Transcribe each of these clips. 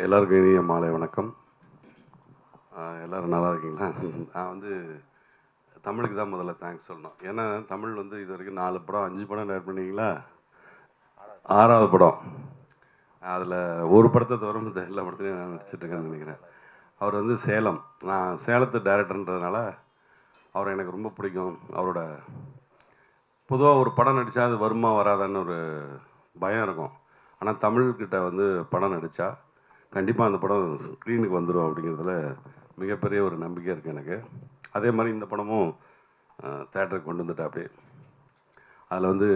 எல்லாருக்கும் இனிய மாலை வணக்கம். எல்லோரும் எல்லாரும் நல்லா இருக்கீங்களா? நான் வந்து தமிழுக்கு தான் முதல்ல தேங்க்ஸ் சொல்லணும். ஏன்னா தமிழ் வந்து இது வரைக்கும் நாலு படம் அஞ்சு படம் டேட் பண்ணிங்களா ஆறாவது படம். அதில் ஒரு படத்தை தவிர மத்த எல்லா படத்துலையும் நான் நடிச்சிட்டு இருக்கேன்னு நினைக்கிறேன். அவர் வந்து சேலம். நான் சேலத்து டைரக்டர்ன்றதுனால அவரை எனக்கு ரொம்ப பிடிக்கும். அவரோட பொதுவாக ஒரு படம் நடித்தா அது வருமா வராதான்னு ஒரு பயம் இருக்கும். ஆனால் தமிழ்கிட்ட வந்து படம் நடித்தா கண்டிப்பாக அந்த படம் ஸ்க்ரீனுக்கு வந்துடும் அப்படிங்கிறதுல மிகப்பெரிய ஒரு நம்பிக்கை இருக்குது எனக்கு. அதே மாதிரி இந்த படமும் தேட்டருக்கு கொண்டு வந்துட்டா அப்படியே அதில் வந்து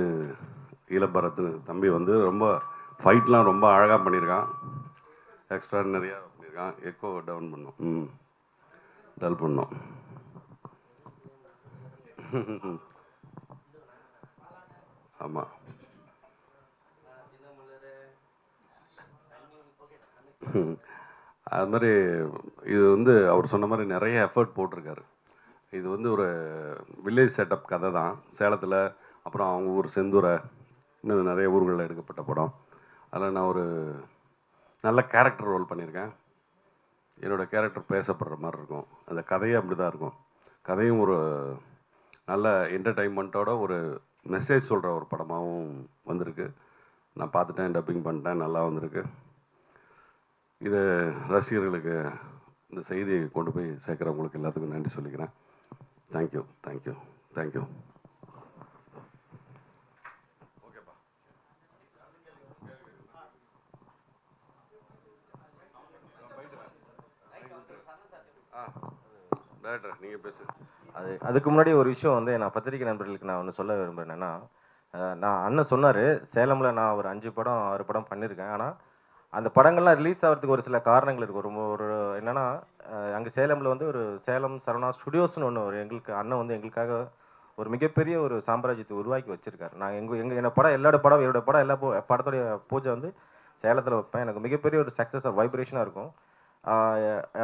இளபரத்து தம்பி வந்து ரொம்ப ஃபைட்லாம் ரொம்ப அழகாக பண்ணியிருக்கான் எக்ஸ்ட்ராடினரியாக பண்ணியிருக்கான் எக்கோ டவுன் பண்ணோம். ம். டல் பண்ணோம். ஆமாம் அது மாதிரி இது வந்து அவர் சொன்ன மாதிரி நிறைய எஃபர்ட் போட்டிருக்காரு. இது வந்து ஒரு வில்லேஜ் செட்டப் கதை தான். சேலத்தில் அப்புறம் அவங்க ஊர் செந்தூரை இன்னும் நிறைய ஊர்களில் எடுக்கப்பட்ட படம். அதில் நான் ஒரு நல்ல கேரக்டர் ரோல் பண்ணியிருக்கேன். என்னோடய கேரக்டர் பேசப்படுற மாதிரி இருக்கும். அந்த கதையே அப்படி தான் இருக்கும். கதையும் ஒரு நல்ல என்டர்டைன்மெண்ட்டோட ஒரு மெசேஜ் சொல்கிற ஒரு படமாகவும் வந்திருக்கு. நான் பார்த்துட்டேன் டப்பிங் பண்ணிட்டேன் நல்லா வந்திருக்கு. இது ரசிகர்களுக்கு இந்த செய்தியை கொண்டு போய் சேர்க்குறவங்களுக்கு எல்லாத்துக்கும் நன்றி சொல்லிக்கிறேன். தேங்க்யூ தேங்க்யூ தேங்க்யூ ஓகேப்பா ஆ டேரக்டர் நீங்கள் பேசு. அது அதுக்கு முன்னாடி ஒரு விஷயம் வந்து நான் பத்திரிகை நண்பர்களுக்கு நான் ஒன்று சொல்ல விரும்புகிறேன் நான் அண்ணன் சொன்னார் சேலமில் நான் ஒரு அஞ்சு படம் ஆறு படம் பண்ணியிருக்கேன் ஆனால் அந்த படங்கள்லாம் ரிலீஸ் ஆகிறதுக்கு ஒரு சில காரணங்கள் இருக்கும் ரொம்ப ஒரு என்னன்னா அங்கே சேலமில் வந்து ஒரு சேலம் சரவணா ஸ்டுடியோஸ்னு ஒன்று ஒரு எங்களுக்கு அண்ணன் வந்து எங்களுக்காக ஒரு மிகப்பெரிய ஒரு சாம்ராஜ்யத்தை உருவாக்கி வச்சிருக்காரு. நான் எங்கள் எங்கள் என்ன படம் எல்லாரோட படம் என்னோட படம் எல்லா படத்துடைய பூஜை வந்து சேலத்தில் வைப்பேன். எனக்கு மிகப்பெரிய ஒரு சக்ஸஸ் வைப்ரேஷனாக இருக்கும்.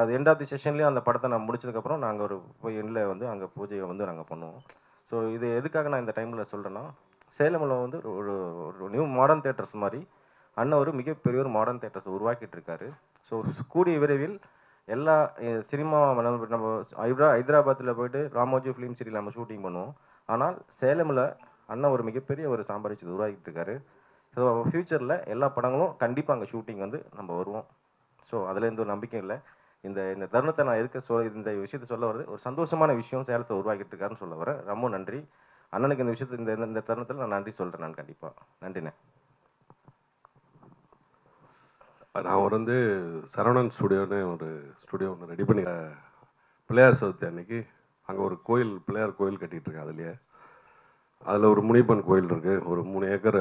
அது எண்ட் ஆஃப் தி செஷன்லேயும் அந்த படத்தை நான் முடிச்சதுக்கப்புறம் நாங்கள் ஒரு போய் எண்டில் வந்து அங்கே பூஜையை வந்து நாங்கள் பண்ணுவோம். ஸோ இது எதுக்காக நான் இந்த டைமில் சொல்கிறேன்னா சேலமில் வந்து ஒரு ஒரு நியூ மாடர்ன் தேட்டர்ஸ் மாதிரி அண்ணன் ஒரு மிகப்பெரிய ஒரு மாடர்ன் தேட்டர்ஸ் உருவாக்கிட்டு இருக்காரு ஸோ கூடிய விரைவில் எல்லா சினிமா நம்ம நம்ம ஹைதரா ஹைதராபாத்தில் போயிட்டு ராமோஜி ஃபிலிம் சிட்டியில் நம்ம ஷூட்டிங் பண்ணுவோம். ஆனால் சேலமில் அண்ணன் ஒரு மிகப்பெரிய ஒரு சாம்ராஜ்யத்தை உருவாக்கிட்டு இருக்காரு ஸோ ஃப்யூச்சரில் எல்லா படங்களும் கண்டிப்பாக அங்கே ஷூட்டிங் வந்து நம்ம வருவோம். ஸோ அதில் எந்த ஒரு நம்பிக்கையும் இல்லை. இந்த இந்த தருணத்தை நான் இருக்க சொல் இந்த விஷயத்தை சொல்ல வருது ஒரு சந்தோஷமான விஷயம் சேலத்தை உருவாக்கிட்டு இருக்காருன்னு சொல்ல வரேன் ரொம்ப நன்றி. அண்ணனுக்கு இந்த விஷயத்தை இந்த இந்த தருணத்தில் நான் நன்றி சொல்கிறேன் நான் கண்டிப்பாக நன்றிண்ணே. நான் ஒரு வந்து சரவணன் ஸ்டுடியோன்னு ஒரு ஸ்டுடியோ ஒன்று ரெடி பண்ணி பிள்ளையார் சதுர்த்தி அன்னைக்கு அங்கே ஒரு கோயில் பிள்ளையார் கோயில் கட்டிகிட்ருக்கேன் அதுலேயே. அதில் ஒரு முனிப்பன் கோயில் இருக்குது ஒரு மூணு ஏக்கர்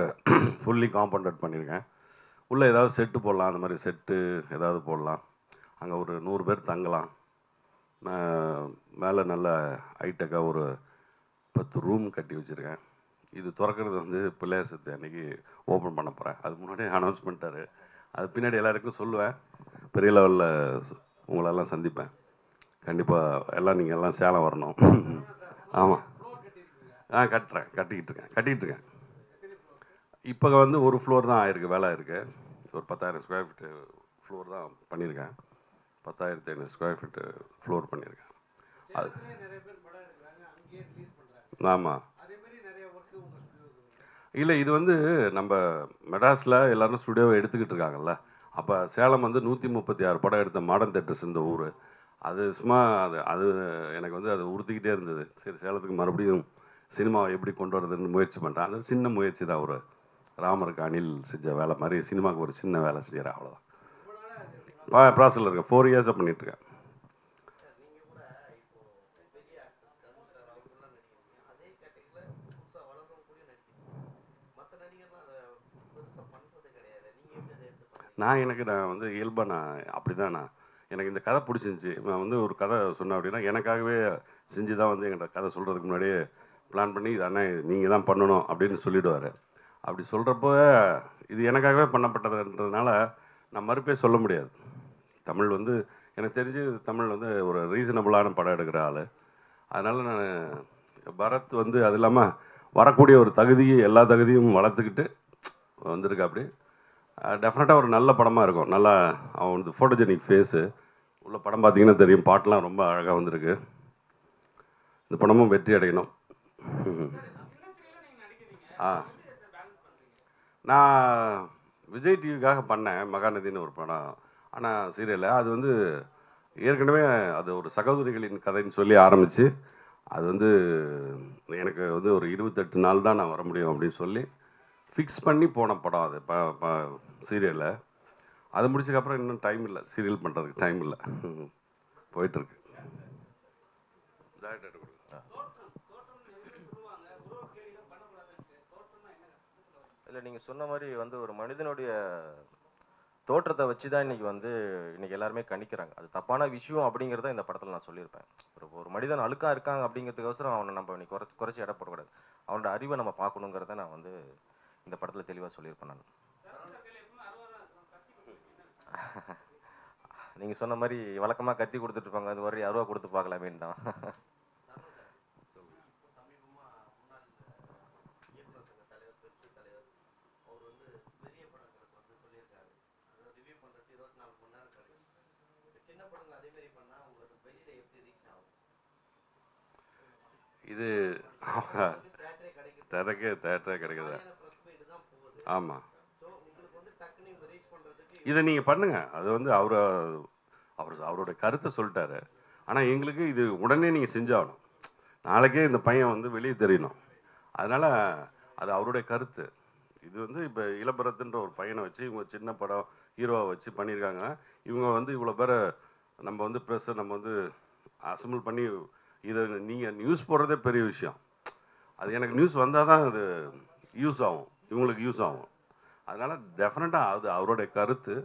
ஃபுல்லி காம்பவுண்டட் பண்ணியிருக்கேன். உள்ளே ஏதாவது செட்டு போடலாம். அந்த மாதிரி செட்டு ஏதாவது போடலாம். அங்கே ஒரு நூறு பேர் தங்கலாம். மேலே நல்ல ஹைடெக்காக ஒரு பத்து ரூம் கட்டி வச்சுருக்கேன். இது திறக்கிறது வந்து பிள்ளையார் சதுர்த்தி அன்னைக்கு ஓப்பன் பண்ண போகிறேன் அது முன்னாடி அனௌன்ஸ்மெண்ட்டாரு அது பின்னாடி எல்லாருக்கும் சொல்லுவேன். பெரிய லெவலில் உங்களெல்லாம் சந்திப்பேன். கண்டிப்பாக எல்லாம் நீங்கள் எல்லாம் சேலம் வரணும். ஆமாம் ஆ கட்டுறேன். கட்டிக்கிட்டு இருக்கேன். கட்டிக்கிட்டு இருக்கேன். இப்போ வந்து ஒரு ஃப்ளோர் தான் ஆயிருக்கு வேலை இருக்கு. ஒரு பத்தாயிரம் ஸ்கொயர் ஃபீட்டு ஃப்ளோர் தான் பண்ணியிருக்கேன். பத்தாயிரத்தி ஐநூறு ஸ்கொயர் ஃபீட்டு ஃப்ளோர் பண்ணியிருக்கேன். அது ஆமாம் இல்லை இது வந்து நம்ம மெட்ராஸில் எல்லாரும் ஸ்டுடியோவை எடுத்துக்கிட்டு இருக்காங்கல்ல. அப்போ சேலம் வந்து நூற்றி முப்பத்தி ஆறு படம் எடுத்த மாடர்ன் தேட்டர்ஸ் இந்த ஊர். அது சும்மா அது அது எனக்கு வந்து அது உறுத்திக்கிட்டே இருந்தது. சரி சேலத்துக்கு மறுபடியும் சினிமாவை எப்படி கொண்டு வரதுன்னு முயற்சி பண்ணுறேன் அது சின்ன முயற்சி தான். ஒரு ராமருக்கு அணில் செஞ்ச வேலை மாதிரி சினிமாவுக்கு ஒரு சின்ன வேலை செய்கிறேன் அவ்வளோதான் ப்ராசஸில் இருக்கேன். ஃபோர் இயர்ஸாக பண்ணிகிட்ருக்கேன் நான் எனக்கு நான் வந்து இயல்பாக நான் அப்படி தான் நான். எனக்கு இந்த கதை பிடிச்சிருந்துச்சி. நான் வந்து ஒரு கதை சொன்னேன் அப்படின்னா எனக்காகவே செஞ்சு தான் வந்து எங்கள்கிட்ட கதை சொல்கிறதுக்கு முன்னாடியே பிளான் பண்ணி இது அண்ணா நீங்கள் தான் பண்ணணும் அப்படின்னு சொல்லிவிடுவார் அப்படி சொல்கிறப்போ இது எனக்காகவே பண்ணப்பட்டதுன்றதுனால நான் மறுப்பே சொல்ல முடியாது. தமிழ் வந்து எனக்கு தெரிஞ்சு தமிழ் வந்து ஒரு ரீசனபுளான படம் எடுக்கிற ஆள். அதனால் நான் பரத் வந்து அது இல்லாமல் வரக்கூடிய ஒரு தகுதியை எல்லா தகுதியும் வளர்த்துக்கிட்டு வந்திருக்கா அப்படி டெஃபினட்டாக ஒரு நல்ல படமாக இருக்கும். நல்லா அவன் வந்து ஃபோட்டோஜெனிக் ஃபேஸு உள்ள படம் பார்த்தீங்கன்னா தெரியும். பாட்டெலாம் ரொம்ப அழகாக வந்திருக்கு. இந்த படமும் வெற்றி அடையணும். ஆ. நான் விஜய் டிவிக்காக பண்ணேன். மகாநதின்னு ஒரு படம். ஆனால் சீரியலில் அது வந்து ஏற்கனவே அது ஒரு சகோதரிகளின் கதைன்னு சொல்லி ஆரம்பித்து அது வந்து எனக்கு வந்து ஒரு இருபத்தெட்டு நாள் தான் நான் வர முடியும் அப்படின்னு சொல்லி ஃபிக்ஸ் பண்ணி போன படம் அது ப ப சீரியலில் அது முடிச்சதுக்கப்புறம் இன்னும் டைம் இல்லை. சீரியல் பண்ணுறதுக்கு டைம் இல்லை. போயிட்டுருக்கு. இல்லை நீங்கள் சொன்ன மாதிரி வந்து ஒரு மனிதனுடைய தோற்றத்தை வச்சு தான் இன்னைக்கு வந்து இன்றைக்கி எல்லாருமே கணிக்கிறாங்க. அது தப்பான விஷயம் அப்படிங்கிறத இந்த படத்தில் நான் சொல்லியிருப்பேன். ஒரு ஒரு மனிதன் அழுக்காக இருக்காங்க அப்படிங்கிறதுக்கோசரம் அவனை நம்ம இன்னைக்கு குறைச்சி குறைச்சி எடை போடக்கூடாது. அவனோட அறிவை நம்ம பார்க்கணுங்கிறத நான் வந்து இந்த படத்தில் தெளிவாக சொல்லியிருப்பேன் நான். நீங்கள் சொன்ன மாதிரி வழக்கமாக கத்தி கொடுத்துட்டு இருப்பாங்க. அது ஒரு அருவா கொடுத்து பார்க்கலாமேன்னு தான். இது திரைக்கே தேட்டரே கிடைக்குது? ஆமாம் இதை நீங்கள் பண்ணுங்க. அது வந்து அவர் அவர் அவரோட கருத்தை சொல்லிட்டாரு. ஆனால் எங்களுக்கு இது உடனே நீங்கள் செஞ்சாகணும். நாளைக்கே இந்த பையன் வந்து வெளியே தெரியணும். அதனால் அது அவருடைய கருத்து. இது வந்து இப்போ இளபரத்துன்ற ஒரு பையனை வச்சு இவங்க சின்ன படம் ஹீரோவை வச்சு பண்ணியிருக்காங்க. இவங்க வந்து இவ்வளோ பேரை நம்ம வந்து ப்ரெஸ்ஸை நம்ம வந்து அசம்பிள் பண்ணி இதை நீங்கள் நியூஸ் போடுறதே பெரிய விஷயம். அது எனக்கு நியூஸ் வந்தால் தான் அது யூஸ் ஆகும். இவங்களுக்கு யூஸ் ஆகும். அதனால் டெஃபினட்டாக அது அவருடைய கருத்து.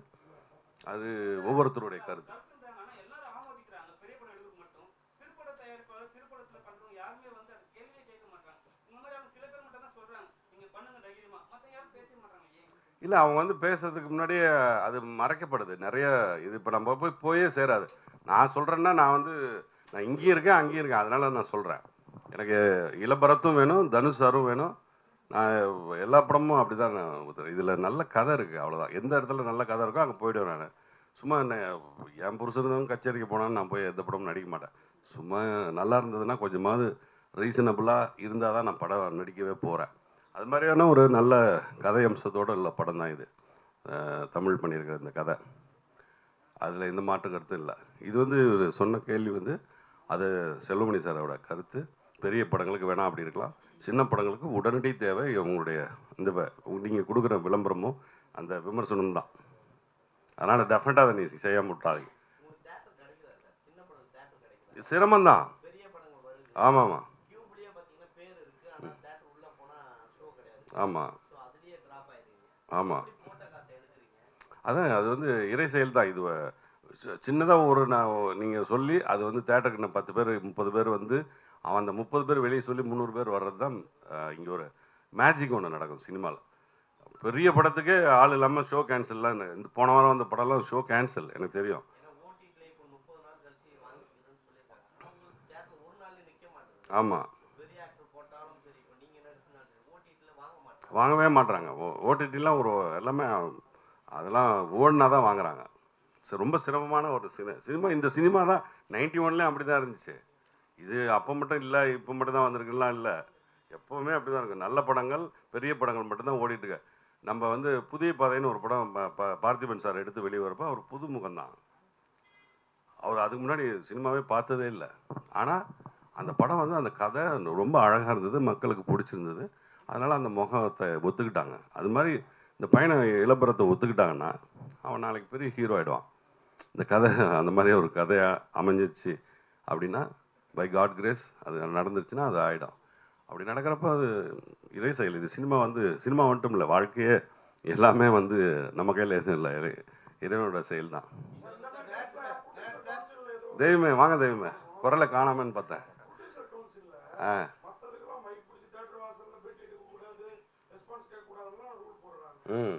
அது ஒவ்வொருத்தருடைய கருத்து. இல்லை அவங்க வந்து பேசுறதுக்கு முன்னாடியே அது மறைக்கப்படுது. நிறைய இது இப்போ நம்ம போய் போயே சேராது. நான் சொல்கிறேன்னா நான் வந்து நான் இங்கேயும் இருக்கேன் அங்கேயும் இருக்கேன். அதனால நான் சொல்கிறேன் எனக்கு இளபரத்தும் வேணும் தனுஷ் சாரும் வேணும். நான் எல்லா படமும் அப்படி தான் நான் ஊத்துறேன் இதில் நல்ல கதை இருக்குது அவ்வளோதான் எந்த இடத்துல நல்ல கதை இருக்கோ அங்கே போயிடுவேன் நான். சும்மா என்ன என் புருஷனும் கச்சேரிக்கு போனான்னு நான் போய் எந்த படமும் நடிக்க மாட்டேன். சும்மா நல்லா இருந்ததுன்னா கொஞ்சமாவது ரீசனபிளாக இருந்தால் தான் நான் படம் நடிக்கவே போகிறேன் அது மாதிரியான ஒரு நல்ல கதை அம்சத்தோடு உள்ள படம் தான் இது. தமிழ் பண்ணியிருக்கிற இந்த கதை. அதில் எந்த மாற்று கருத்தும் இல்லை. இது வந்து சொன்ன கேள்வி வந்து அது செல்வமணி சாரோட கருத்து. பெரிய படங்களுக்கு வேணாம் அப்படி இருக்கலாம். சின்ன படங்களுக்கு உடனடி தேவை உங்களுடைய இந்த நீங்கள் கொடுக்குற விளம்பரமும் அந்த விமர்சனம் தான். அதனால் டெஃபினட்டாக அதை நீ செய்யாம விட்டாதீங்க சிரமந்தான் ஆமாம். ஆமாம் ஆமாம் ஆமாம் அதான் அது வந்து இறை செயல் தான் இது சின்னதாக ஒரு நான் நீங்கள் சொல்லி அது வந்து தேட்டருக்கு நான் பத்து பேர் முப்பது பேர் வந்து அவன் அந்த முப்பது பேர் வெளியே சொல்லி முந்நூறு பேர் வர்றது தான் இங்கே ஒரு மேஜிக் ஒன்று நடக்கும் சினிமாவில் பெரிய படத்துக்கே ஆள் இல்லாமல் ஷோ கேன்சல்லாம் இந்த போன வாரம் வந்த படம்லாம் ஷோ கேன்சல் எனக்கு தெரியும். ஆமாம் வாங்கவே மாட்றாங்க. ஓடிடிலாம் ஒரு எல்லாமே அதெல்லாம் ஓடினா தான் வாங்குறாங்க. ரொம்ப சிரமமான ஒரு சினி சினிமா இந்த சினிமா தான் நைன்டி ஒன்லேயும் அப்படி தான் இருந்துச்சு. இது அப்போ மட்டும் இல்லை இப்போ மட்டும் தான் வந்திருக்குலாம் இல்லை. எப்போவுமே அப்படி தான் இருக்கும். நல்ல படங்கள் பெரிய படங்கள் மட்டும்தான் ஓடிட்டுருக்கு. நம்ம வந்து புதிய பாதைன்னு ஒரு படம் ப- பார்த்திபன் சார் எடுத்து வெளியே வரப்போ அவர் புது முகம்தான் அவர் அதுக்கு முன்னாடி சினிமாவே பார்த்ததே இல்லை. ஆனால் அந்த படம் வந்து அந்த கதை ரொம்ப அழகாக இருந்தது மக்களுக்கு பிடிச்சிருந்தது. அதனால் அந்த முகத்தை ஒத்துக்கிட்டாங்க. அது மாதிரி இந்த பையனை இளப்பரத்தை ஒத்துக்கிட்டாங்கன்னா அவன் நாளைக்கு பெரிய ஹீரோ ஆகிடுவான் இந்த கதை அந்த மாதிரி ஒரு கதையாக அமைஞ்சிச்சு அப்படின்னா பை காட் கிரேஸ் அது நடந்துருச்சுன்னா அது ஆகிடும் அப்படி நடக்கிறப்ப அது இறை செயல். இது சினிமா வந்து சினிமா மட்டும் இல்லை வாழ்க்கையே எல்லாமே வந்து நம்ம கையில் எதுவும் இல்லை. இறை இறைவனோட செயல் தான். தெய்வமே வாங்க தெய்வமே. குரலை காணாமன்னு பார்த்தேன். ஆ. ம் ம். ம். ம் வாசல்ல பேட்டி எடுக்கக்கூடாது ரெஸ்பான்ஸ் கேட்கக்கூடாதுலாம் ரூல் போடுறாங்க ம்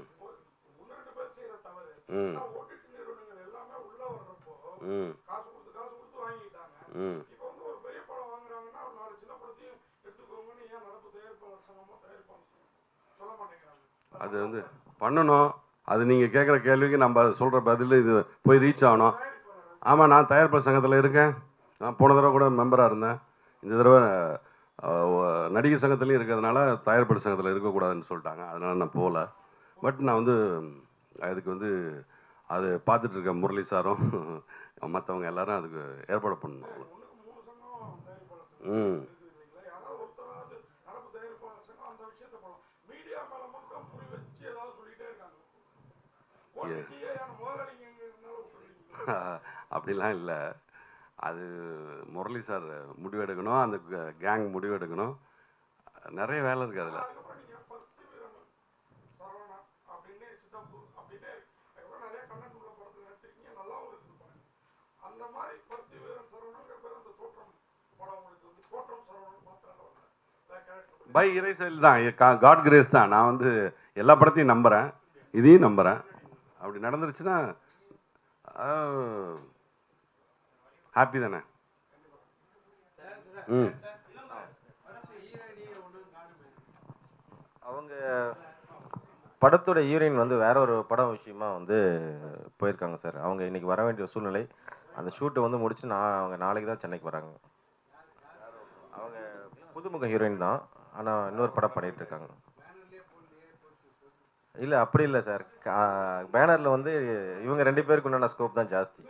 ஒன்று ரெண்டு பேர் செய்யற தவறு ம் ஓடிடி நிறுவனங்கள் எல்லாமே உள்ள வர்றப்போ ம் காசு கொடுத்து காசு கொடுத்து வாங்கிட்டாங்க ம் இப்போ வந்து ஒரு பெரிய படம் வாங்குறாங்கன்னா ஒரு நாலு சின்ன படத்தையும் எடுத்துக்கோங்கன்னு ஏன் நடப்பு தயாரிப்பாளர் சங்கமோ தயாரிப்பாளர் சங்கம் சொல்ல மாட்டேங்கிறாங்க அது வந்து பண்ணணும். அது நீங்கள் கேட்குற கேள்விக்கு நம்ம சொல்கிற பதில் இது போய் ரீச் ஆகணும். ஆமாம் நான் தயாரிப்பு சங்கத்தில் இருக்கேன். நான் போன தடவை கூட மெம்பராக இருந்தேன். இந்த தடவை நடிகர் சங்கத்துலேயும் இருக்கிறதுனால தயாரிப்பு சங்கத்தில் இருக்கக்கூடாதுன்னு சொல்லிட்டாங்க. அதனால் நான் போகல. பட் நான் வந்து அதுக்கு வந்து அது பார்த்துட்டு இருக்க முரளி சாரும் மற்றவங்க எல்லாரும் அதுக்கு ஏற்பாடு பண்ணணும். ம் இருக்குது இல்லைங்களா யாராவது ஒருத்தராவது நடப்பு தயாரிப்பாளர் சங்கம் அந்த விஷயத்தை பண்ணலாம் மீடியா மேல மட்டும் புரி வச்சு ஏதாவது சொல்லிட்டே இருக்காங்க கோட்டியே முதல்ல நீங்க எங்க இருந்தாலும் விட்டுறீங்க அப்படிலாம் இல்லை. அது முரளி சார் முடிவெடுக்கணும். அந்த கேங் முடிவெடுக்கணும். நிறைய வேலை இருக்குது அதில். பை இறைசல் தான். காட் கிரேஸ் தான். நான் வந்து எல்லா படத்தையும் நம்புகிறேன் இதையும் நம்புகிறேன் அப்படி நடந்துருச்சுன்னா ஹாப்பி தானே? ம். அவங்க படத்தோட ஹீரோயின் வந்து வேற ஒரு படம் விஷயமா வந்து போயிருக்காங்க சார். அவங்க இன்னைக்கு வர வேண்டிய சூழ்நிலை அந்த ஷூட்டை வந்து முடிச்சு நான் அவங்க நாளைக்கு தான் சென்னைக்கு வராங்க. அவங்க புதுமுக ஹீரோயின் தான். ஆனால் இன்னொரு படம் பண்ணிட்டு இருக்காங்க. இல்லை அப்படி இல்லை சார் பேனரில் வந்து இவங்க ரெண்டு பேருக்கு உண்டான ஸ்கோப் தான் ஜாஸ்தி.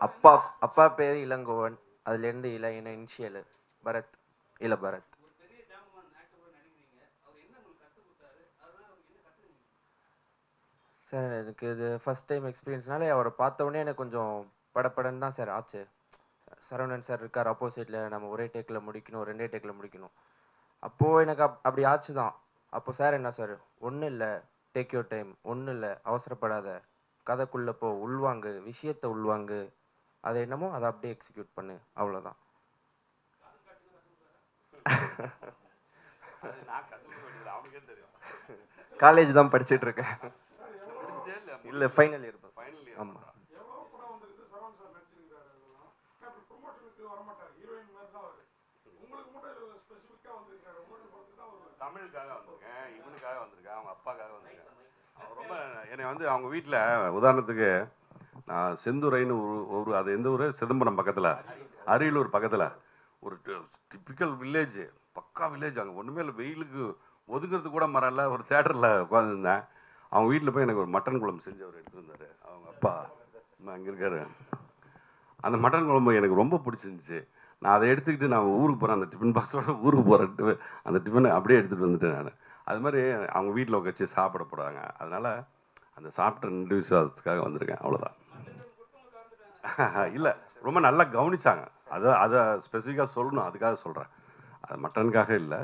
அப்பா அப்பா பேர் இளங்கோவன். அதுலேருந்து இள என்ன இனிஷியல். பரத் இள பரத் ஒரு பெரிய ஜாம்பவான் ஆக்டர் கூட நடிக்கிறீங்க அவர் என்ன உங்களுக்கு கற்றுக் கொடுத்தாரு அதனால அவருக்கு என்ன கற்றுக்குங்க சார் எனக்கு இது ஃபர்ஸ்ட் டைம் எக்ஸ்பீரியன்ஸ்னால அவரை பார்த்த உடனே எனக்கு கொஞ்சம் படப்படன்னு தான் சார் ஆச்சு. சரவணன் சார் இருக்கார் ஆப்போசிட்டில் நம்ம ஒரே டேக்கில் முடிக்கணும் ரெண்டே டேக்கில் முடிக்கணும். அப்போது எனக்கு அப் அப்படி ஆச்சு தான். அப்போ சார் என்ன சார் ஒன்றும் இல்லை டேக் யூர் டைம் ஒன்றும் இல்லை அவசரப்படாத. கதைக்குள்ளே போ உள்வாங்கு விஷயத்தை உள்வாங்கு. அது என்னமோ அதை அப்படியே எக்ஸிக்யூட் பண்ணு. அவ்வளோதான் காலேஜ் தான் படிச்சிட்டு இருக்கேன். இல்லை ஃபைனல் இயர் ஃபைனல் ஆமாம் தான் வருவார் தமிழுக்காக வந்திருக்கேன் இவனுக்காக வந்திருக்கேன் அவங்க அப்பாக்காக வந்திருக்கேன். ரொம்ப என்னை வந்து அவங்க வீட்டில் உதாரணத்துக்கு நான் செந்துறைன்னு ஒரு ஒரு அது எந்த ஊர்? சிதம்பரம் பக்கத்தில். அரியலூர் பக்கத்தில். ஒரு டிப்பிக்கல் வில்லேஜ் பக்கா வில்லேஜ் அங்கே ஒன்றுமே இல்லை. வெயிலுக்கு ஒதுங்கிறதுக்கு கூட மரம் இல்லை. ஒரு தேட்டரில் உட்காந்துருந்தேன் அவங்க வீட்டில் போய் எனக்கு ஒரு மட்டன் குழம்பு செஞ்சு அவர் எடுத்துருந்தார். வந்தார் அவங்க அப்பா அங்கே இருக்காரு. அந்த மட்டன் குழம்பு எனக்கு ரொம்ப பிடிச்சிருந்துச்சு. நான் அதை எடுத்துக்கிட்டு நான் ஊருக்கு போகிறேன் அந்த டிஃபன் பாக்ஸோட ஊருக்கு போகிறேன் அந்த டிஃபனை அப்படியே எடுத்துகிட்டு வந்துட்டேன் நான். அது மாதிரி அவங்க வீட்டில் வச்சு சாப்பிட போகிறாங்க அதனால் அந்த சாப்பிட்ட ரெண்டு விசுவாசத்துக்காக வந்திருக்கேன். அவ்வளோதான் இல்லை ரொம்ப நல்லா கவனிச்சாங்க. அதை அதை ஸ்பெசிஃபிக்காக சொல்லணும். அதுக்காக சொல்கிறேன் அது மட்டனுக்காக இல்லை.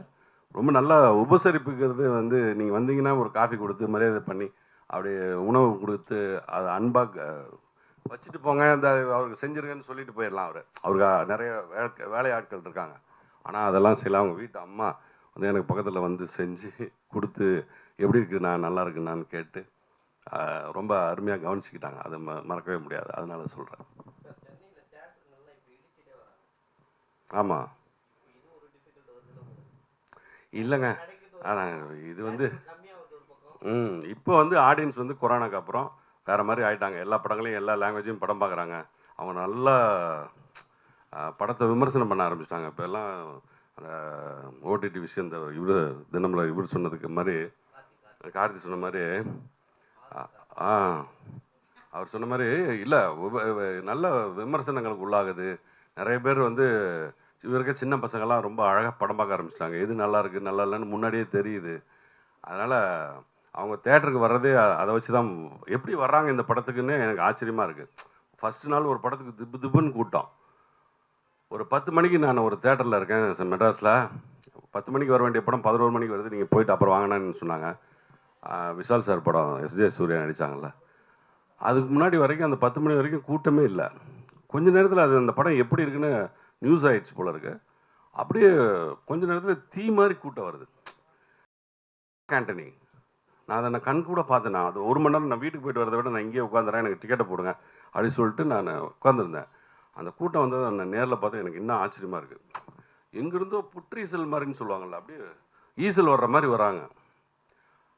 ரொம்ப நல்லா உபசரிப்புங்கிறது வந்து நீங்கள் வந்தீங்கன்னா ஒரு காஃபி கொடுத்து மரியாதை பண்ணி அப்படியே உணவு கொடுத்து அதை அன்பாக வச்சுட்டு போங்க. இந்த அவருக்கு செஞ்சிருங்கன்னு சொல்லிட்டு போயிடலாம் அவர். அவருக்கு நிறைய வேலை வேலையாட்கள் இருக்காங்க. ஆனால் அதெல்லாம் செய்யலாம் அவங்க வீட்டு அம்மா வந்து எனக்கு பக்கத்தில் வந்து செஞ்சு கொடுத்து எப்படி இருக்கு? நான் நல்லா இருக்குண்ணான்னு கேட்டு ரொம்ப அருமையாக கவனிச்சுக்கிட்டாங்க. அதை ம மறக்கவே முடியாது. அதனால சொல்கிறேன் ஆமாம் இல்லைங்க. ஆனால் இது வந்து ம் இப்போ வந்து ஆடியன்ஸ் வந்து கொரோனாக்கு அப்புறம் வேறு மாதிரி ஆயிட்டாங்க. எல்லா படங்களையும் எல்லா லாங்குவேஜையும் படம் பார்க்குறாங்க அவங்க நல்லா படத்தை விமர்சனம் பண்ண ஆரம்பிச்சிட்டாங்க. இப்போ எல்லாம் அந்த ஓடிடி விஷயம் இந்த இவர் தினமில் இவர் சொன்னதுக்கு மாதிரி கார்த்தி சொன்ன மாதிரி ஆ அவர் சொன்ன மாதிரி இல்லை நல்ல விமர்சனங்களுக்கு உள்ளாகுது. நிறைய பேர் வந்து இவருக்க சின்ன பசங்கள்லாம் ரொம்ப அழகாக படம் பார்க்க ஆரம்பிச்சிட்டாங்க. எது நல்லா இருக்குது நல்லா இல்லைன்னு முன்னாடியே தெரியுது. அதனால் அவங்க தேட்டருக்கு வர்றதே அதை வச்சு தான் எப்படி வர்றாங்க இந்த படத்துக்குன்னு எனக்கு ஆச்சரியமாக இருக்குது ஃபஸ்ட்டு நாள் ஒரு படத்துக்கு திப்பு திப்புன்னு கூட்டம். ஒரு பத்து மணிக்கு நான் ஒரு தேட்டரில் இருக்கேன் மெட்ராஸில். பத்து மணிக்கு வர வேண்டிய படம் பதினோரு மணிக்கு வருது. நீங்கள் போயிட்டு அப்புறம் வாங்கினேன்னு சொன்னாங்க. விஷால் சார் படம் எஸ்ஜே சூர்யா நடித்தாங்கல்ல அதுக்கு முன்னாடி வரைக்கும் அந்த பத்து மணி வரைக்கும் கூட்டமே இல்லை. கொஞ்ச நேரத்தில் அது அந்த படம் எப்படி இருக்குன்னு நியூஸ் ஆயிடுச்சு போல இருக்கு. அப்படியே கொஞ்ச நேரத்தில் தீ மாதிரி கூட்டம் வருது. ஆண்டனி நான் அதை நான் கண் கூட பார்த்தேன். நான் அது ஒரு மணி நேரம் நான் வீட்டுக்கு போயிட்டு வரதை விட நான் இங்கேயே உட்காந்துறேன் எனக்கு டிக்கெட்டை போடுங்க அப்படின்னு சொல்லிட்டு நான் உட்காந்துருந்தேன் அந்த கூட்டம் வந்தது நான் நேரில் பார்த்து எனக்கு இன்னும் ஆச்சரியமாக இருக்குது எங்கேருந்தோ புற்றீசல் மாதிரின்னு சொல்லுவாங்கள்ல அப்படியே ஈசல் வர்ற மாதிரி வராங்க.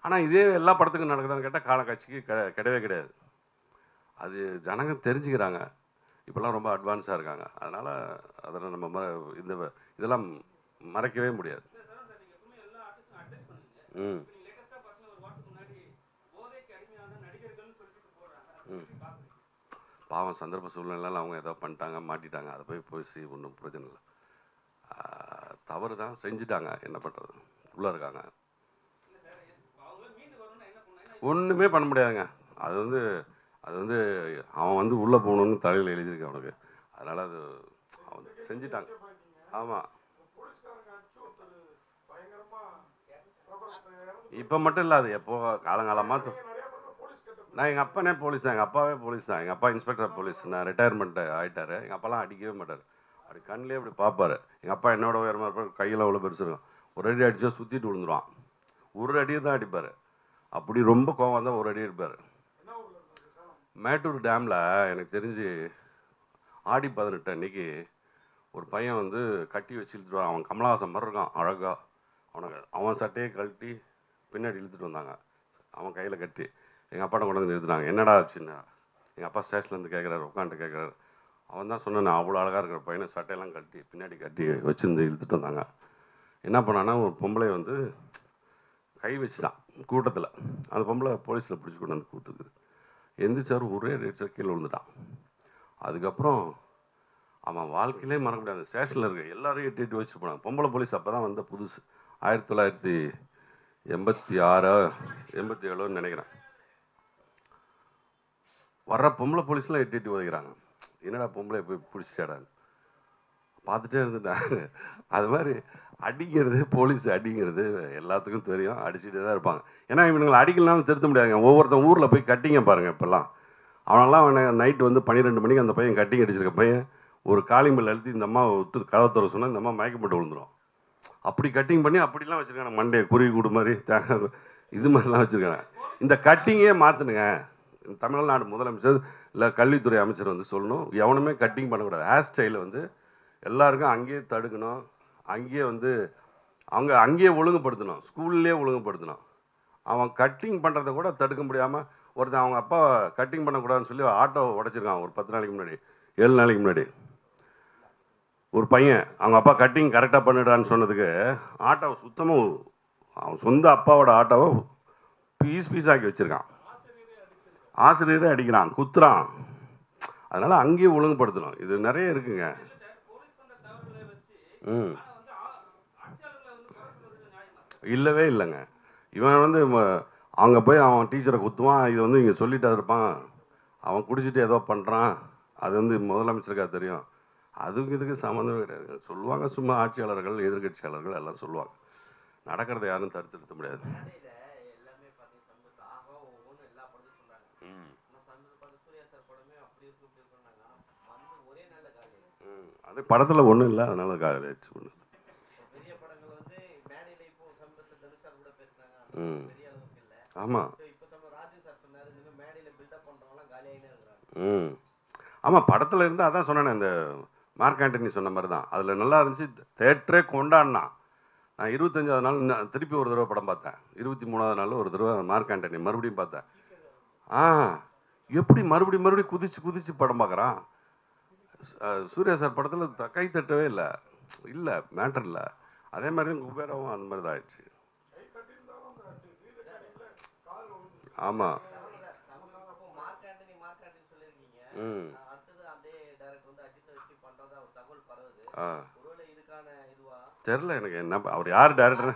ஆனால் இதே எல்லா படத்துக்கும் நடக்குதான்னு கேட்டால் காலக்காட்சிக்கு கிடையவே கிடையாது. அது ஜனங்க தெரிஞ்சுக்கிறாங்க. இப்போல்லாம் ரொம்ப அட்வான்ஸாக இருக்காங்க. அதனால் அதெல்லாம் நம்ம ம இந்த இதெல்லாம் மறைக்கவே முடியாது. ம். பாவம் சந்தர்ப்ப சூழ்நிலையில அவங்க ஏதோ பண்ணிட்டாங்க மாட்டிட்டாங்க. அதை போய் பேசி ஒன்றும் பிரச்சனை இல்லை. தவறு தான் செஞ்சுட்டாங்க. என்ன பண்ணுறது உள்ளே இருக்காங்க. ஒன்றுமே பண்ண முடியாதுங்க. அது வந்து அது வந்து அவன் வந்து உள்ளே போகணுன்னு தலையில் எழுதியிருக்கான் அவனுக்கு. அதனால் அது அவன் செஞ்சுட்டாங்க. ஆமாம் இப்போ மட்டும் இல்லை அது எப்போ காலங்காலமாக நான் எங்கள் அப்பனே போலீஸ் தான் எங்கள் அப்பாவே போலீஸ் தான். எங்கள் அப்பா இன்ஸ்பெக்டர் போலீஸ் நான் ரிட்டையர்மெண்ட் ஆகிட்டாரு எங்கள் அப்பாலாம் அடிக்கவே மாட்டார். அப்படி கண்ணிலே அப்படி பார்ப்பார் எங்கள் அப்பா என்னோட உயரமாக இருப்பார் கையில் அவ்வளோ பெருசு இருக்கும். ஒரு அடி அடித்தா சுற்றிட்டு விழுந்துருவான். ஒரு அடியை தான் அடிப்பார். அப்படி ரொம்ப கோவம் தான் ஒரு அடி இருப்பார் என்ன ஊர்ல இருந்தாரு சேலம் மேட்டூர் டேமில் எனக்கு தெரிஞ்சு ஆடி பதினெட்டு அன்னைக்கு ஒரு பையன் வந்து கட்டி வச்சு இழுத்துட்டு வரான். அவன் கமலஹாசன் மாதிரி இருக்கான் அழகா. அவனுக்கு அவன் சட்டையை கழட்டி பின்னாடி இழுத்துட்டு வந்தாங்க. அவன் கையில் கட்டி. எங்கள் அப்பாட்ட கொண்டு வந்து நிறுத்தினாங்க. என்னடா சின்ன? எங்கள் அப்பா ஸ்டேஷன்லேருந்து கேட்குறாரு உட்காந்துட்டு கேட்குறாரு அவன் தான் சொன்னான் அவ்வளோ அழகாக இருக்கிற பையனை சட்டையெல்லாம் கட்டி பின்னாடி கட்டி வச்சுருந்து இழுத்துட்டு வந்தாங்க. என்ன பண்ணான்னா ஒரு பொம்பளை வந்து கை வச்சுட்டான் கூட்டத்தில். அந்த பொம்பளை போலீஸில் பிடிச்சி கொண்டு வந்து கூட்டுக்குது எந்திரிச்சார் ஒரே ரேட்டில் கீழே விழுந்துட்டான். அதுக்கப்புறம் அவன் வாழ்க்கையிலே மறக்க முடியாது அந்த ஸ்டேஷனில் இருக்க எல்லாரையும் எட்டி எட்டி வச்சுட்டு போனாங்க பொம்பளை போலீஸ் அப்போ தான் வந்த புதுசு. ஆயிரத்தி தொள்ளாயிரத்தி எண்பத்தி ஆறோ எண்பத்தி ஏழோன்னு நினைக்கிறேன். வர்ற பொம்பளை போலீஸ்லாம் எட்டி எட்டி உதைக்கிறாங்க என்னடா பொம்பளை போய் பிடிச்சிட்டாடான்னு பார்த்துட்டே இருந்துட்டாங்க அது மாதிரி அடிக்கிறது போலீஸ் அடிங்கிறது எல்லாத்துக்கும் தெரியும். அடிச்சுட்டே தான் இருப்பாங்க. ஏன்னா இவனுங்களை அடிக்கலனாலும் திருத்த முடியாதுங்க. ஒவ்வொருத்தன் ஊரில் போய் கட்டிங்க பாருங்கள் இப்போல்லாம். அவனெல்லாம் அவனை நைட்டு வந்து பன்னிரெண்டு மணிக்கு அந்த பையன் கட்டிங் அடிச்சிருக்க பையன். ஒரு காலிம்பல் அழுத்தி இந்த அம்மா ஒத்து கதை தர சொன்னால் இந்த அம்மா மயக்கப்பட்டு விழுந்துரும். அப்படி கட்டிங் பண்ணி அப்படிலாம் வச்சுருக்காங்க மண்டே குருவி கூடு மாதிரி தேங்காய் இது மாதிரிலாம் வச்சுருக்காங்க இந்த கட்டிங்கே மாற்றணுங்க தமிழ்நாடு முதலமைச்சர் இல்லை கல்வித்துறை அமைச்சர் வந்து சொல்லணும். எவனுமே கட்டிங் பண்ணக்கூடாது. ஹேர் ஸ்டைலை வந்து எல்லாருக்கும் அங்கேயே தடுக்கணும். அங்கேயே வந்து அவங்க அங்கேயே ஒழுங்குபடுத்தணும். ஸ்கூல்லேயே ஒழுங்குபடுத்தணும். அவன் கட்டிங் பண்ணுறத கூட தடுக்க முடியாமல் ஒருத்தன் அவங்க அப்பா கட்டிங் பண்ணக்கூடாதுன்னு சொல்லி ஆட்டோ உடைச்சிருக்கான். ஒரு பத்து நாளைக்கு முன்னாடி ஏழு நாளைக்கு முன்னாடி. ஒரு பையன் அவங்க அப்பா கட்டிங் கரெக்டாக பண்ணிடான்னு சொன்னதுக்கு ஆட்டோவை சுத்தமாக அவன் சொந்த அப்பாவோட ஆட்டோவை பீஸ் பீஸ் ஆக்கி வச்சுருக்கான். ஆசிரியரே அடிக்கிறான் குத்துறான். அதனால் அங்கேயே ஒழுங்குபடுத்தணும். இது நிறைய இருக்குங்க. சார் இல்லவே இல்லைங்க. இவன் வந்து ம- அங்கே போய் அவன் டீச்சரை குத்துவான் இது வந்து இங்கே சொல்லிட்டு இருப்பான். அவன் குடிச்சிட்டு ஏதோ பண்ணுறான் அது வந்து முதலமைச்சருக்கா தெரியும். அதுக்கு இதுக்கு சம்மந்தமே கிடையாது. சொல்லுவாங்க சும்மா ஆட்சியாளர்கள் எதிர்கட்சியாளர்கள் எல்லாம் சொல்லுவாங்க. நடக்கிறத யாரும் தடுத்து நிறுத்த முடியாது. ம், அது படத்தில் ஒன்றும் இல்லை அதனால காலேஜ் ஒன்றும் ம். ஆமாம் ம். ஆமாம் படத்தில் இருந்து அதான் சொன்னேனே இந்த மார்க் ஆண்டனி சொன்ன மாதிரி தான். அதில் நல்லா இருந்துச்சு தேட்டரே கொண்டாடினான் நான் இருபத்தஞ்சாவது நாள் திருப்பி ஒரு தடவை படம் பார்த்தேன். இருபத்தி மூணாவது நாள் ஒரு தடவை மார்க் ஆண்டனி மறுபடியும் பார்த்தேன். ஆ எப்படி மறுபடியும் மறுபடியும் குதிச்சு குதிச்சு படம் பார்க்குறான்? சூர்யா சார் படத்தில் கை தட்டவே இல்லை. இல்லை மேட்டர் இல்லை. அதே மாதிரி தான் குபேராவும் அந்த மாதிரி தான் ஆயிடுச்சு. ஆமாம் ம். தெரில எனக்கு என்ன அவர் யார் டேரக்டர்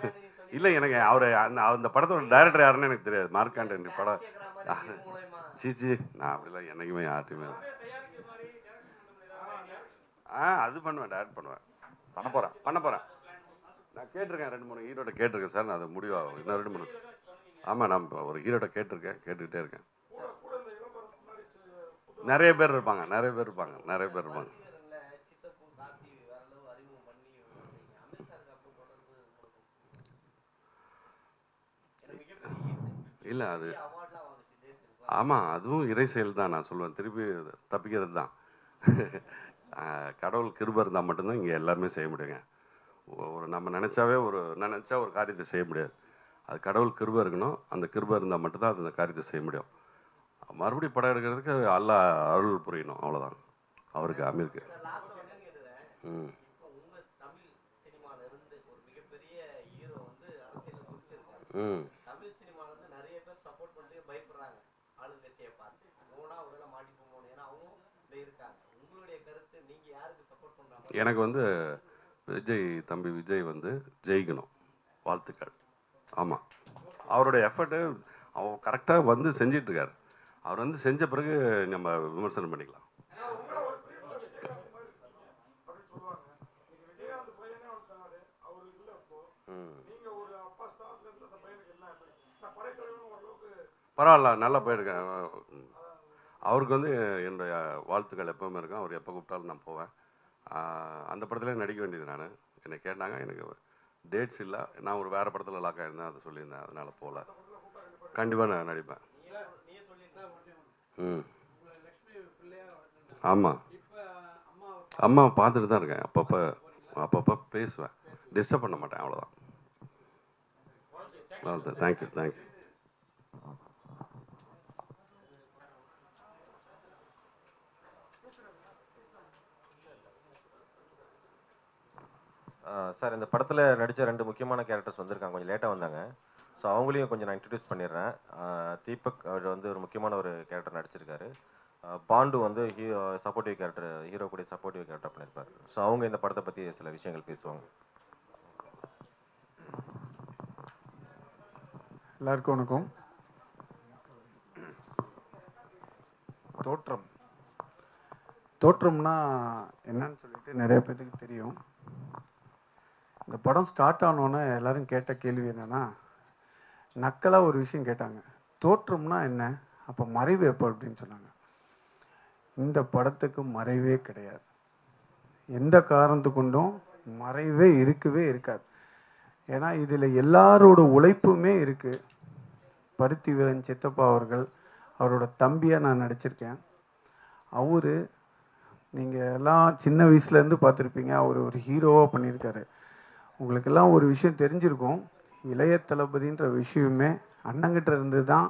இல்லை எனக்கு அவர் அந்த அந்த படத்தோட டைரக்டர் யாருன்னு எனக்கு தெரியாது. மார்க் ஆண்டனி படம். சீச்சி நான் அப்படிலாம் என்னைக்குமே யார்ட்டையுமே தயாரிக்கிற மாதிரி டைரக்ஷன் பண்ற மாதிரி ஏதாவது ஆ அது பண்ணுவேன் டேரக்ட் பண்ணுவேன். பண்ண போகிறேன் பண்ண போகிறேன் நான் கேட்டிருக்கேன் ரெண்டு மூணு ஹீரோட கேட்டிருக்கேன் சார். நான் அது முடிவாகும் இன்னும் ரெண்டு மூணு ஆமாம் நான் இப்போ ஒரு ஹீரோட கேட்டிருக்கேன் கேட்டுக்கிட்டே இருக்கேன். நிறைய பேர் இருப்பாங்க நிறைய பேர் இருப்பாங்க நிறைய பேர் இருப்பாங்க. இல்லை அது ஆமாம் அதுவும் இறை செயல் தான் நான் சொல்லுவேன். திருப்பி தப்பிக்கிறது தான். கடவுள் கிருபை இருந்தால் மட்டும்தான் இங்கே எல்லாமே செய்ய முடியுங்க. ஒரு நம்ம நினச்சாவே ஒரு நினச்சா ஒரு காரியத்தை செய்ய முடியாது. அது கடவுள் கிருபை இருக்கணும். அந்த கிருபை இருந்தால் மட்டும்தான் அது அந்த காரியத்தை செய்ய முடியும். மறுபடியும் படம் எடுக்கிறதுக்கு அல்லாஹ் அருள் புரியணும். அவ்வளோதான் அவருக்கு அமீருக்கு ம். இப்போ உங்க தமிழ் சினிமால இருந்து ஒரு மிகப்பெரிய ஹீரோ வந்து அரசியல்ல குதிச்சிருக்காரு ம் தமிழ் சினிமால இருந்து நிறைய பேர் சப்போர்ட் பண்றதுக்கு பயப்படுறாங்க ஆளுங்கட்சியை பார்த்து போனா ஒருவேளை மாட்டிப்போமோ ஏன்னா அவங்களும் இப்படி இருக்காங்க உங்களுடைய கருத்து நீங்க யாருக்கு சப்போர்ட் பண்றாங்க எனக்கு வந்து விஜய் தம்பி விஜய் வந்து ஜெயிக்கணும். வாழ்த்துக்கள். ஆமாம் அவருடைய எஃபர்ட்டு அவர் கரெக்டாக வந்து செஞ்சிட்ருக்கார். அவர் வந்து செஞ்ச பிறகு நம்ம விமர்சனம் பண்ணிக்கலாம். பரவாயில்ல நல்லா போயிருக்கேன் அவருக்கு வந்து என்னுடைய வாழ்த்துக்கள் எப்பவுமே இருக்கும். அவர் எப்போ கூப்பிட்டாலும் நான் போவேன். அந்த படத்துல நடிக்க வேண்டியது நான். என்னை கேட்டாங்க எனக்கு டேட்ஸ் இல்லை. நான் ஒரு வேறு படத்தில் லாக் ஆகிருந்தேன் அதை சொல்லியிருந்தேன். அதனால் போகல கண்டிப்பாக நான் நடிப்பேன். ம். ஆமாம் அம்மா பார்த்துட்டு தான் இருக்கேன். அப்பப்போ அப்பப்போ பேசுவேன். டிஸ்டர்ப் பண்ண மாட்டேன் அவ்வளோதான் அவ்வளோதான் தேங்க்யூ தேங்க்யூ சார் இந்த படத்தில் நடித்த ரெண்டு முக்கியமான கேரக்டர்ஸ் வந்திருக்காங்க. கொஞ்சம் லேட்டாக வந்தாங்க. ஸோ அவங்களையும் கொஞ்சம் நான் இன்ட்ரடியூஸ் பண்ணிடுறேன். தீபக் அவர் வந்து ஒரு முக்கியமான ஒரு கேரக்டர் நடிச்சிருக்காரு. பாண்டு வந்து ஹீரோ சப்போர்ட்டிவ் கேரக்டர் ஹீரோ கூட சப்போர்ட்டிவ் கேரக்டர் பண்ணியிருப்பார். ஸோ அவங்க இந்த படத்தை பற்றி சில விஷயங்கள் பேசுவாங்க. எல்லாருக்கும் வணக்கம். தோற்றம். தோற்றம்னா என்னன்னு சொல்லிட்டு நிறைய பேர்த்துக்கு தெரியும். இந்த படம் ஸ்டார்ட் ஆனோன்னே எல்லாரும் கேட்ட கேள்வி என்னென்னா நக்கலாக ஒரு விஷயம் கேட்டாங்க. தோற்றம்னா என்ன? அப்போ மறைவு எப்போ அப்படின்னு சொன்னாங்க. இந்த படத்துக்கு மறைவே கிடையாது. எந்த காரணத்து கொண்டும் மறைவே இருக்கவே இருக்காது. ஏன்னா இதில் எல்லாரோட உழைப்புமே இருக்குது பருத்தி வீரன் சித்தப்பா அவர்கள் அவரோட தம்பியாக நான் நடிச்சிருக்கேன். அவர் நீங்கள் எல்லாம் சின்ன வயசுலேருந்து பார்த்துருப்பீங்க அவர் ஒரு ஹீரோவாக பண்ணியிருக்காரு. உங்களுக்கெல்லாம் ஒரு விஷயம் தெரிஞ்சிருக்கும். இளைய தளபதின்ற விஷயமே அண்ணங்கிட்ட இருந்து தான்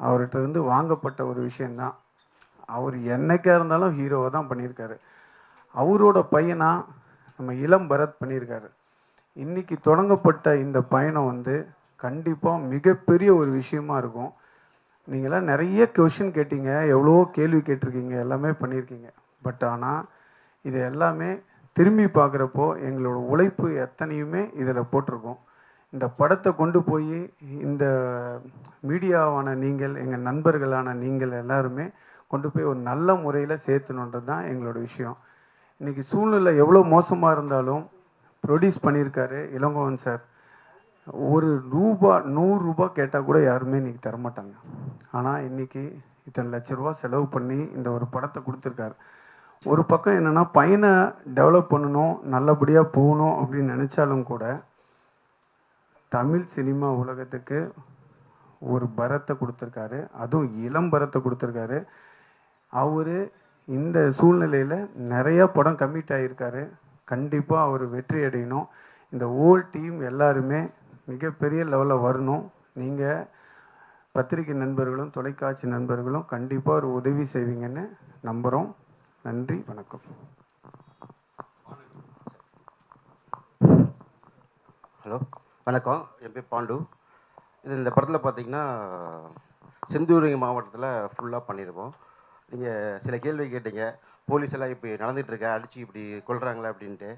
அவர்கிட்ட இருந்து வாங்கப்பட்ட ஒரு விஷயந்தான் அவர் என்னைக்கா இருந்தாலும் ஹீரோவாக தான் பண்ணியிருக்காரு. அவரோட பையனாக நம்ம இளம் பரத் பண்ணியிருக்காரு. இன்றைக்கி தொடங்கப்பட்ட இந்த பயணம் வந்து கண்டிப்பாக மிகப்பெரிய ஒரு விஷயமா இருக்கும். நீங்களாம் நிறைய கொஷின் கேட்டீங்க எவ்வளோ கேள்வி கேட்டிருக்கீங்க எல்லாமே பண்ணியிருக்கீங்க. பட் ஆனால் இது எல்லாமே திரும்பி பார்க்குறப்போ எங்களோட உழைப்பு எத்தனையுமே இதில் போட்டிருக்கோம். இந்த படத்தை கொண்டு போய் இந்த மீடியாவான நீங்கள் எங்கள் நண்பர்களான நீங்கள் எல்லாருமே கொண்டு போய் ஒரு நல்ல முறையில் சேர்த்துணுன்றது தான் எங்களோட விஷயம். இன்றைக்கி சூழ்நிலை எவ்வளோ மோசமாக இருந்தாலும் ப்ரொடியூஸ் பண்ணியிருக்காரு இளங்கோவன் சார். ஒரு ரூபா நூறுரூபா கேட்டால் கூட யாருமே இன்றைக்கி தரமாட்டாங்க. ஆனால் இன்னைக்கு இத்தனை லட்ச ரூபா செலவு பண்ணி இந்த ஒரு படத்தை கொடுத்துருக்காரு. ஒரு பக்கம் என்னென்னா பையனை டெவலப் பண்ணணும் நல்லபடியாக போகணும் அப்படின்னு நினச்சாலும் கூட தமிழ் சினிமா உலகத்துக்கு ஒரு பரத்தை கொடுத்துருக்காரு. அதுவும் இளம் பரத்தை கொடுத்துருக்காரு. அவர் இந்த சூழ்நிலையில் நிறையா படம் கம்மிட் ஆகியிருக்காரு கண்டிப்பாக அவர் வெற்றி அடையணும். இந்த ஓல் டீம் எல்லாருமே மிகப்பெரிய லெவலில் வரணும். நீங்கள் பத்திரிகை நண்பர்களும் தொலைக்காட்சி நண்பர்களும் கண்டிப்பாக ஒரு உதவி செய்வீங்கன்னு நம்புகிறோம் நன்றி வணக்கம். ஹலோ வணக்கம். என் பேர் பாண்டு. இது இந்த படத்தில் பார்த்தீங்கன்னா செந்தூரிங்க மாவட்டத்தில் ஃபுல்லாக பண்ணியிருக்கோம் நீங்கள் சில கேள்வி கேட்டீங்க. போலீஸ் எல்லாம் இப்படி நடந்துகிட்ருக்க அடித்து இப்படி கொள்கிறாங்களா அப்படின்ட்டு.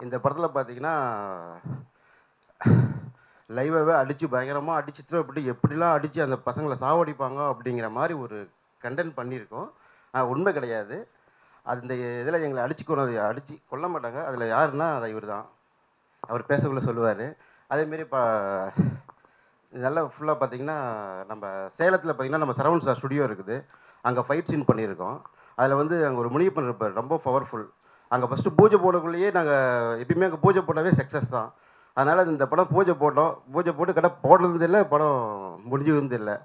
இந்த படத்தில் பார்த்தீங்கன்னா லைவாகவே அடித்து பயங்கரமாக அடிச்சு திருப்பி எப்படிலாம் அடித்து அந்த பசங்களை சாவடிப்பாங்க அப்படிங்கிற மாதிரி ஒரு கண்டென்ட் பண்ணியிருக்கோம். ஆனால் உண்மை கிடையாது. அது இந்த இதில் எங்களை அடிச்சு கொண்டு அடித்து கொல்ல மாட்டாங்க. அதில் யாருன்னா அது இவர் தான் அவர் பேசக்குள்ளே சொல்லுவார். அதேமாரி இப்போ நல்லா ஃபுல்லாக பார்த்தீங்கன்னா நம்ம சேலத்தில் பார்த்தீங்கன்னா நம்ம சரவண் சார் ஸ்டுடியோ இருக்குது. அங்கே ஃபைட் சீன் பண்ணியிருக்கோம். அதில் வந்து அங்கே ஒரு முனியப்பன் இருப்பார். ரொம்ப பவர்ஃபுல் அங்கே ஃபஸ்ட்டு பூஜை போடக்குள்ளேயே நாங்கள் எப்பயுமே அங்கே பூஜை போட்டாவே சக்ஸஸ் தான். அதனால் இந்த படம் பூஜை போட்டோம். பூஜை போட்டு கடை போடுறது இல்லை படம் முடிஞ்சதும் இல்லை.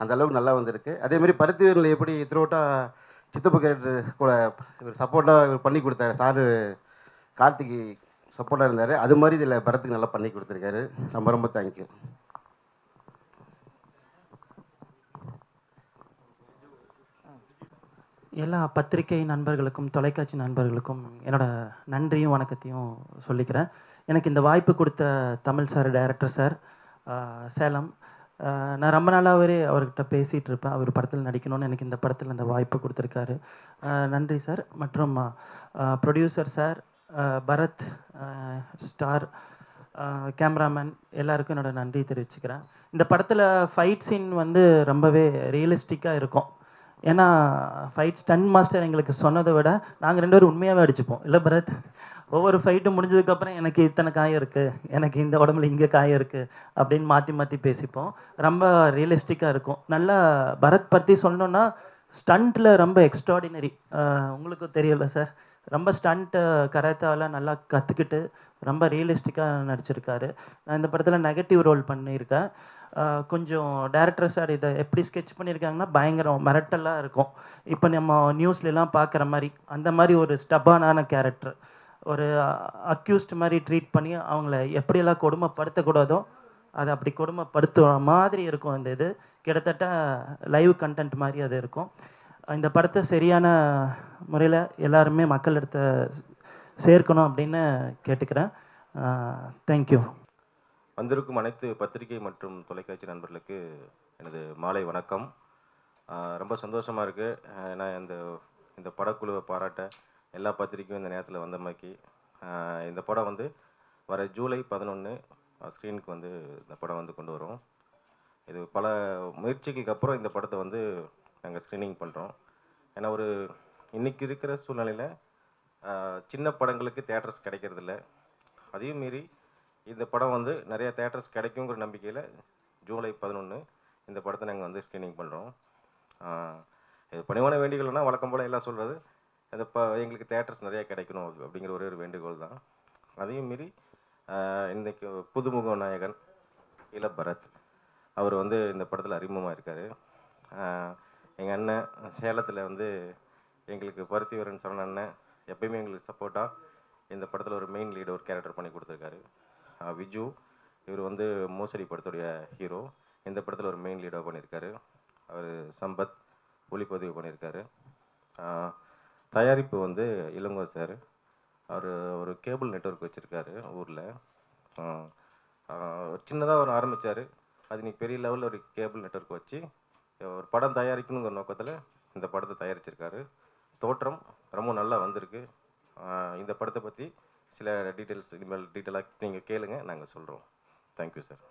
அந்த அளவுக்கு நல்லா வந்திருக்கு. அதேமாரி பருத்தி வீரனில் எப்படி த்ரோட்டா சித்தப்பு கேரக்டர் கூட இவர் சப்போர்ட்டாக இவர் பண்ணி கொடுத்தாரு. சாரு கார்த்திக்கு சப்போர்ட்டாக இருந்தார். அது மாதிரி இதில் பரத்துக்கு நல்லா பண்ணி கொடுத்துருக்காரு. ரொம்ப ரொம்ப தேங்க்யூ எல்லா பத்திரிகை நண்பர்களுக்கும் தொலைக்காட்சி நண்பர்களுக்கும் என்னோட நன்றியும் வணக்கத்தையும் சொல்லிக்கிறேன். எனக்கு இந்த வாய்ப்பு கொடுத்த Tamil sir director sir Salem நான் ரொம்ப நாளாகவே அவர்கிட்ட பேசிகிட்டு இருப்பேன் அவர் படத்தில் நடிக்கணும்னு எனக்கு இந்த படத்தில் அந்த வாய்ப்பு கொடுத்துருக்காரு. நன்றி சார். மற்றும் producer sir Bharath star cameraman எல்லாருக்கும் என்னோட நன்றி தெரிவிச்சுக்கிறேன். இந்த படத்தில் ஃபைட் சீன் வந்து ரொம்பவே ரியலிஸ்டிக்காக இருக்கும். ஏன்னா ஃபைட் ஸ்டன் மாஸ்டர் எங்களுக்கு சொன்னதை விட நாங்கள் ரெண்டு பேரும் உண்மையாகவே அடிச்சுப்போம். இல்லை பரத் ஒவ்வொரு ஃபைட்டும் முடிஞ்சதுக்கப்புறம் எனக்கு இத்தனை காயம் இருக்குது எனக்கு இந்த உடம்புல இங்கே காயம் இருக்குது அப்படின்னு மாற்றி மாற்றி பேசிப்போம். ரொம்ப ரியலிஸ்டிக்காக இருக்கும். நல்லா பரத் பற்றி சொல்லணுன்னா ஸ்டண்ட்டில் ரொம்ப எக்ஸ்ட்ராடினரி உங்களுக்கும் தெரியல சார் ரொம்ப ஸ்டண்ட்டு கராத்தாவில் நல்லா கற்றுக்கிட்டு ரொம்ப ரியலிஸ்டிக்காக நடிச்சிருக்காரு. நான் இந்த படத்தில் நெகட்டிவ் ரோல் பண்ணியிருக்கேன். கொஞ்சம் டேரக்டர் சார் இதை எப்படி ஸ்கெட்ச் பண்ணியிருக்காங்கன்னா பயங்கரம் மிரட்டலாக இருக்கும். இப்போ நம்ம நியூஸ்லலாம் பார்க்குற மாதிரி அந்த மாதிரி ஒரு ஸ்டபானான கேரக்டர் ஒரு அக்யூஸ்ட் மாதிரி ட்ரீட் பண்ணி அவங்கள எப்படியெல்லாம் கொடுமைப்படுத்தக்கூடாதோ அதை அப்படி கொடுமைப்படுத்துகிற மாதிரி இருக்கும் இந்த இது. கிட்டத்தட்ட லைவ் கண்டென்ட் மாதிரி அது இருக்கும். இந்த படத்தை சரியான முறையில் எல்லாருமே மக்கள் எடுத்த சேர்க்கணும் அப்படின்னு கேட்டுக்கிறேன். தேங்க்யூ வந்திருக்கும் அனைத்து பத்திரிகை மற்றும் தொலைக்காட்சி நண்பர்களுக்கு எனது மாலை வணக்கம். ரொம்ப சந்தோஷமாக இருக்குது ஏன்னா இந்த இந்த படக்குழுவை பாராட்ட எல்லா பத்திரிக்கையும் இந்த நேரத்தில் வந்தமாக்கி. இந்த படம் வந்து வர ஜூலை பதினொன்று ஸ்க்ரீனுக்கு வந்து இந்த படம் வந்து கொண்டு வரும். இது பல முயற்சிகளுக்கு அப்புறம் இந்த படத்தை வந்து நாங்கள் ஸ்க்ரீனிங் பண்ணுறோம் ஏன்னா ஒரு இன்றைக்கி இருக்கிற சூழ்நிலையில் சின்ன படங்களுக்கு தேட்டர்ஸ் கிடைக்கிறதில்ல. அதையும் மீறி இந்த படம் வந்து நிறைய தேட்டர்ஸ் கிடைக்குங்கிற நம்பிக்கையில் ஜூலை பதினொன்று இந்த படத்தை நாங்கள் வந்து ஸ்க்ரீனிங் பண்ணுறோம் இது பணிவான வேண்டுகோள்னா வழக்கம் போல் எல்லாம் சொல்கிறது இந்த ப எங்களுக்கு தேட்டர்ஸ் நிறையா கிடைக்கணும் அப்படிங்கிற ஒரே ஒரு வேண்டுகோள் தான். அதையும் மீறி இன்றைக்கு புதுமுக நாயகன் இள பரத் அவர் வந்து இந்த படத்தில் அறிமுகமாக இருக்கார். எங்கள் அண்ணன் சேலத்தில் வந்து எங்களுக்கு பருத்திவரன் சரண் அண்ணன் எப்பயுமே எங்களுக்கு சப்போர்ட்டாக இந்த படத்தில் ஒரு மெயின் லீடு ஒரு கேரக்டர் பண்ணி கொடுத்துருக்காரு. விஜு. இவர் வந்து மோசடி படத்துடைய ஹீரோ இந்த படத்தில் ஒரு மெயின் லீடாக பண்ணியிருக்காரு அவர் சம்பத் ஒளிப்பதிவு பண்ணியிருக்காரு தயாரிப்பு வந்து இளங்கோ சார். அவர் ஒரு கேபிள் நெட்வொர்க் வச்சுருக்காரு ஊரில். சின்னதாக ஒரு ஆரம்பித்தார் அது இன்னைக்கு பெரிய லெவலில் ஒரு கேபிள் நெட்வொர்க் வச்சு ஒரு படம் தயாரிக்கணுங்கிற நோக்கத்தில் இந்த படத்தை தயாரிச்சிருக்காரு. தோற்றம் ரொம்ப நல்லா வந்திருக்கு. இந்த படத்தை பற்றி சில டீட்டெயில்ஸ் இனிமேல் டீட்டெயிலாக நீங்கள் கேளுங்கள் நாங்கள் சொல்கிறோம் தேங்க்யூ சார்